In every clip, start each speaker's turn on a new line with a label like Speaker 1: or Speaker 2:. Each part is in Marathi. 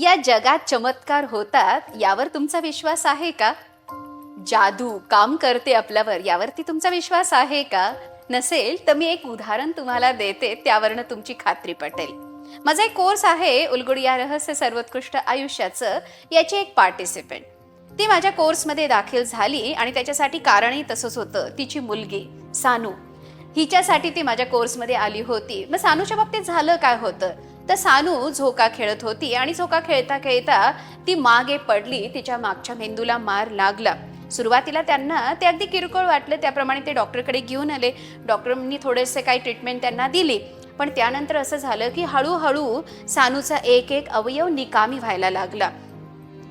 Speaker 1: या जगात चमत्कार होतात यावर तुमचा विश्वास आहे का? जादू काम करते आपल्यावर यावरती तुमचा विश्वास आहे का? नसेल तर मी एक उदाहरण तुम्हाला देते त्यावरनं तुमची खात्री पटेल. माझा एक कोर्स आहे उलगुडिया रहस्य सर्वोत्कृष्ट आयुष्याचं. याची एक पार्टिसिपेंट ती माझ्या कोर्समध्ये दाखल झाली आणि त्याच्यासाठी कारणही तसंच होतं. तिची मुलगी सानू. हिच्यासाठी ती माझ्या कोर्समध्ये आली होती. मग सानूच्या बाबतीत झालं काय होतं? तर सानू झोका खेळत होती आणि झोका खेळता खेळता ती मागे पडली तिच्या मागच्या मेंदूला मार लागला. सुरुवातीला त्यांना ते अगदी किरकोळ वाटलं त्याप्रमाणे ते डॉक्टरकडे घेऊन आले. डॉक्टरांनी थोडेसे काही ट्रीटमेंट त्यांना दिली. पण त्यानंतर असं झालं की हळूहळू सानूचा एक एक अवयव निकामी व्हायला लागला.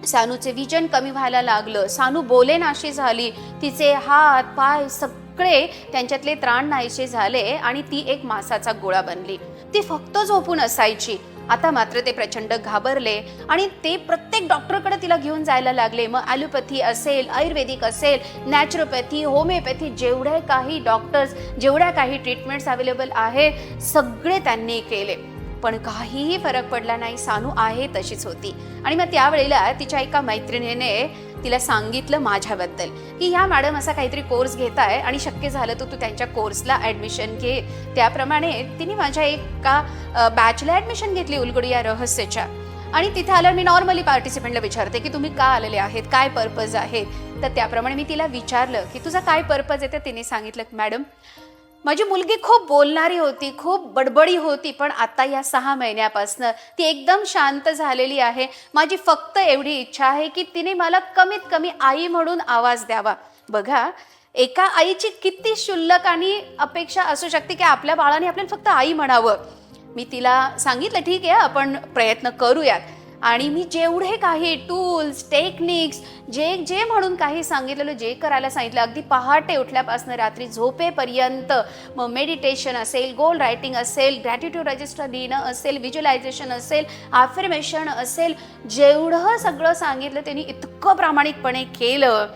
Speaker 1: सानूचे विजन कमी व्हायला लागलं. सानू बोलेनाशी झाली. तिचे हात पाय सगळे त्यांच्यातले त्राण नाहीसे झाले आणि ती एक मासाचा गोळा बनली. ती फक्त झोपून असायची. आता मात्र ते प्रचंड घाबरले आणि ते प्रत्येक डॉक्टरकडे तिला घेऊन जायला लागले. मग ॲलोपॅथी असेल आयुर्वेदिक असेल नॅचरोपॅथी होमिओपॅथी जेवढे काही डॉक्टर्स जेवढ्या काही ट्रीटमेंट्स अवेलेबल आहे सगळे त्यांनी केले. पण काहीही फरक पडला नाही. सानू आहे तशीच होती. आणि मग त्यावेळेला तिच्या एका मैत्रिणीने तिला सांगितलं माझ्याबद्दल की ह्या मॅडम असा काहीतरी कोर्स घेत आहे आणि शक्य झालं तर तू त्यांच्या कोर्सला ॲडमिशन घे. त्याप्रमाणे तिने माझ्या एका बॅचला ॲडमिशन घेतली उलगडी या रहस्यच्या. आणि तिथे आल्यावर मी नॉर्मली पार्टिसिपंटला विचारते की तुम्ही का आलेले आहेत? काय पर्पज आहे तर त्याप्रमाणे मी तिला विचारलं की तुझा काय पर्पज आहे? तर तिने सांगितलं मॅडम माझी मुलगी खूप बोलणारी होती खूप बडबडी होती पण आता या सहा महिन्यापासनं ती एकदम शांत झालेली आहे. माझी फक्त एवढी इच्छा आहे की तिने मला कमीत कमी आई म्हणून आवाज द्यावा. बघा एका आईची किती शुल्लक आणि अपेक्षा असू शकते की आपल्या बाळाने आपल्याला फक्त आई म्हणावं. मी तिला सांगितलं ठीक आहे आपण प्रयत्न करूयात. आणि मी जेवढे काही टूल्स टेक्निक्स जे जे म्हणून काही सांगितलेलं जे करायला सांगितलं अगदी पहाटे उठल्यापासून रात्री झोपेपर्यंत मग मेडिटेशन असेल गोल रायटिंग असेल ग्रॅटिट्यूड रजिस्टर लिहिणं असेल व्हिज्युलायझेशन असेल अफर्मेशन असेल जेवढं सगळं सांगितलं त्यांनी इतकं प्रामाणिकपणे केलं.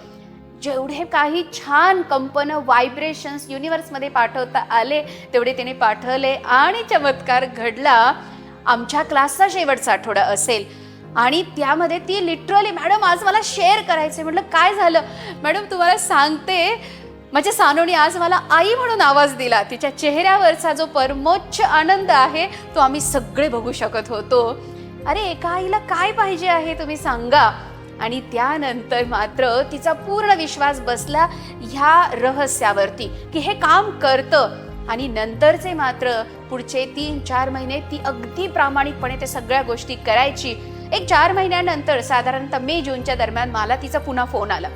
Speaker 1: जेवढे काही छान कंपन व्हायब्रेशन्स युनिवर्समध्ये पाठवता आले तेवढे त्याने पाठवले आणि चमत्कार घडला. आमच्या क्लासचा शेवटचा आठवडा असेल. आणि त्यामध्ये ती लिटरली मॅडम आज मला शेअर करायचे म्हटलं काय झालं? मॅडम तुम्हाला सांगते माझ्या सानोनी आज मला आई म्हणून आवाज दिला. तिच्या चेहऱ्यावरचा जो परमोच्च आनंद आहे तो आम्ही सगळे बघू शकत होतो. अरे एका आईला काय पाहिजे आहे तुम्ही सांगा. आणि त्यानंतर मात्र तिचा पूर्ण विश्वास बसला ह्या रहस्यावरती की हे काम करतं. आणि नंतरचे मात्र पुढचे तीन चार महिने ती अगदी प्रामाणिकपणे ते सगळ्या गोष्टी करायची. एक चार महिन्यानंतर साधारणतः मे जूनच्या दरम्यान मला तिचा पुन्हा फोन आला.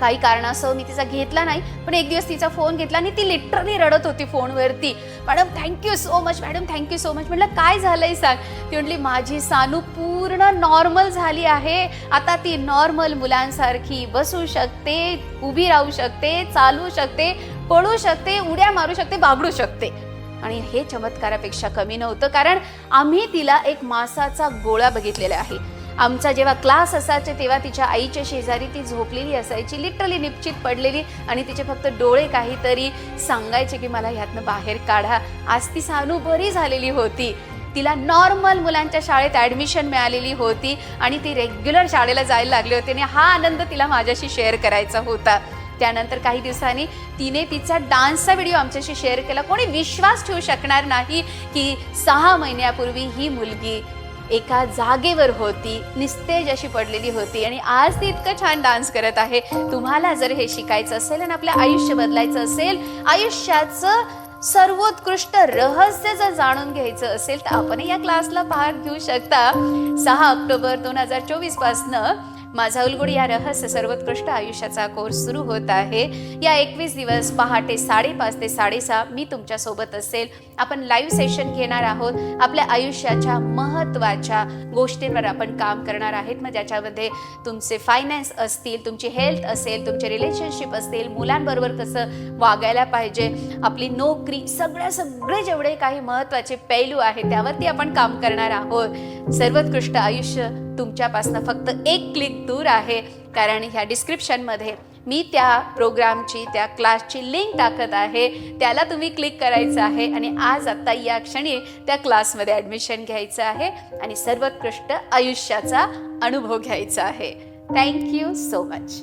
Speaker 1: काही कारणासह मी तिचा घेतला नाही पण एक दिवस तिचा फोन घेतला आणि ती लिटरली रडत होती फोनवरती. Madam thank you so much madam thank you so much म्हटलं काय झालंय सांग. ती म्हटली माझी सानू पूर्ण नॉर्मल झाली आहे. आता ती नॉर्मल मुलांसारखी बसू शकते उभी राहू शकते चालू शकते पळू शकते उड्या मारू शकते बागडू शकते. आणि हे चमत्कारापेक्षा कमी नव्हतं कारण आम्ही तिला एक मासाचा गोळा बघितलेला आहे. आमचा जेव्हा क्लास असायचे तेव्हा तिच्या आईच्या शेजारी ती झोपलेली असायची लिटरली निश्चित पडलेली. आणि तिचे फक्त डोळे काहीतरी सांगायचे की मला ह्यातनं बाहेर काढा. आज ती सानू बरी झालेली होती. तिला नॉर्मल मुलांच्या शाळेत ॲडमिशन मिळालेली होती. आणि ती रेग्युलर शाळेला जायला लागली होती. आणि हा आनंद तिला माझ्याशी शेअर करायचा होता. त्यानंतर काही दिवसांनी तिने तिचा डान्सचा व्हिडिओ आमच्याशी शेअर केला. कोणी विश्वास ठेवू शकणार नाही की सहा महिन्यापूर्वी ही मुलगी एका जागेवर होती निस्तेज अशी पडलेली होती आणि आज ती इतकं छान डान्स करत आहे. तुम्हाला जर हे शिकायचं असेल आणि आपलं आयुष्य बदलायचं असेल आयुष्याचं सर्वोत्कृष्ट रहस्य जर जाणून घ्यायचं असेल तर आपण या क्लासला भाग घेऊ शकता. सहा ऑक्टोबर दोन हजार चोवीस पासनं माझा उलगुड या रहस्य सर्वोत्कृष्ट आयुष्याचा कोर्स सुरू होत आहे. या एकवीस दिवस पहाटे साडेपाच ते साडेसहा मी तुमच्यासोबत असेल. आपण लाईव्ह सेशन घेणार आहोत. आपल्या आयुष्याच्या महत्त्वाच्या गोष्टींवर आपण काम करणार आहेत. मग ज्याच्यामध्ये तुमचे फायनान्स असतील तुमची हेल्थ असेल तुमचे रिलेशनशिप असतील मुलांबरोबर कसं वागायला पाहिजे आपली नोकरी सगळ्या सगळे जेवढे काही महत्त्वाचे पैलू आहेत त्यावरती आपण काम करणार आहोत. सर्वोत्कृष्ट आयुष्य तुमच्यापासनं फक्त एक क्लिक दूर आहे. कारण ह्या डिस्क्रिप्शनमध्ये मी त्या प्रोग्रामची त्या क्लासची लिंक टाकत आहे. त्याला तुम्ही क्लिक करायचं आहे आणि आज आत्ता या क्षणी त्या क्लासमध्ये ॲडमिशन घ्यायचं आहे आणि सर्वोत्कृष्ट आयुष्याचा अनुभव घ्यायचा आहे. Thank you so much